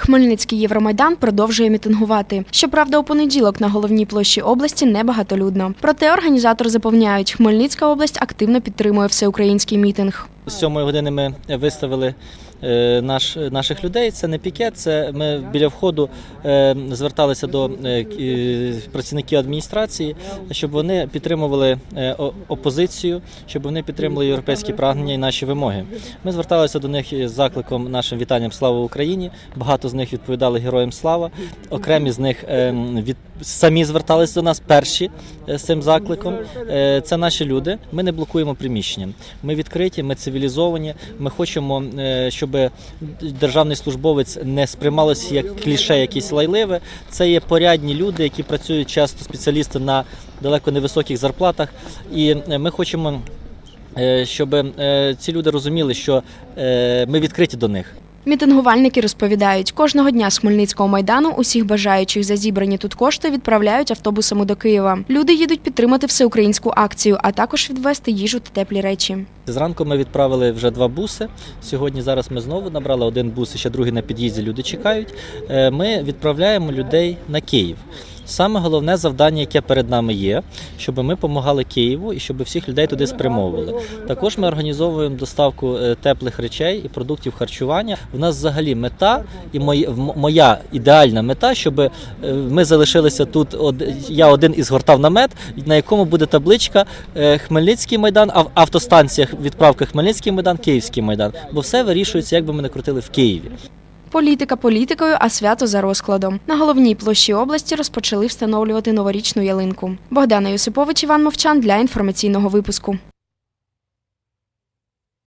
Хмельницький Євромайдан продовжує мітингувати. Щоправда, у понеділок на головній площі області небагатолюдно. Проте організатори запевняють, Хмельницька область активно підтримує всеукраїнський мітинг. З сьомої години ми виставили наш, наших людей. Це не пікет, це ми біля входу е, зверталися до е, е, працівників адміністрації, щоб вони підтримували е, опозицію, щоб вони підтримували європейські прагнення і наші вимоги. Ми зверталися до них із закликом нашим вітанням Слава Україні. Багато з них відповідали Героям Слава. Окремі з них е, від самі зверталися до нас перші е, з цим закликом. Е, Це наші люди. Ми не блокуємо приміщення. Ми відкриті, ми цивілізовані. Ми хочемо, е, щоб державний службовець не сприймалося як кліше, якесь лайливе. Це є порядні люди, які працюють часто спеціалісти на далеко невисоких зарплатах. І ми хочемо. Щоб ці люди розуміли, що ми відкриті до них. Мітингувальники розповідають, кожного дня з Хмельницького майдану усіх бажаючих за зібрані тут кошти відправляють автобусами до Києва. Люди їдуть підтримати всеукраїнську акцію, а також відвести їжу та теплі речі. Зранку ми відправили вже два буси. Сьогодні зараз ми знову набрали один бус, ще другий на під'їзді. Люди чекають. Е, Ми відправляємо людей на Київ. Саме головне завдання, яке перед нами є, щоб ми допомагали Києву і щоб всіх людей туди спрямовували. Також ми організовуємо доставку е, теплих речей і продуктів харчування. У нас взагалі мета і моя, ідеальна мета, щоб е, ми залишилися тут. од- Я один із гортав намет, на якому буде табличка е, Хмельницький майдан, а в автостанціях відправка Хмельницький майдан, Київський майдан. Бо все вирішується, як би ми не крутили в Києві. Політика політикою, а свято за розкладом. На головній площі області розпочали встановлювати новорічну ялинку. Богдана Юсипович, Іван Мовчан для інформаційного випуску.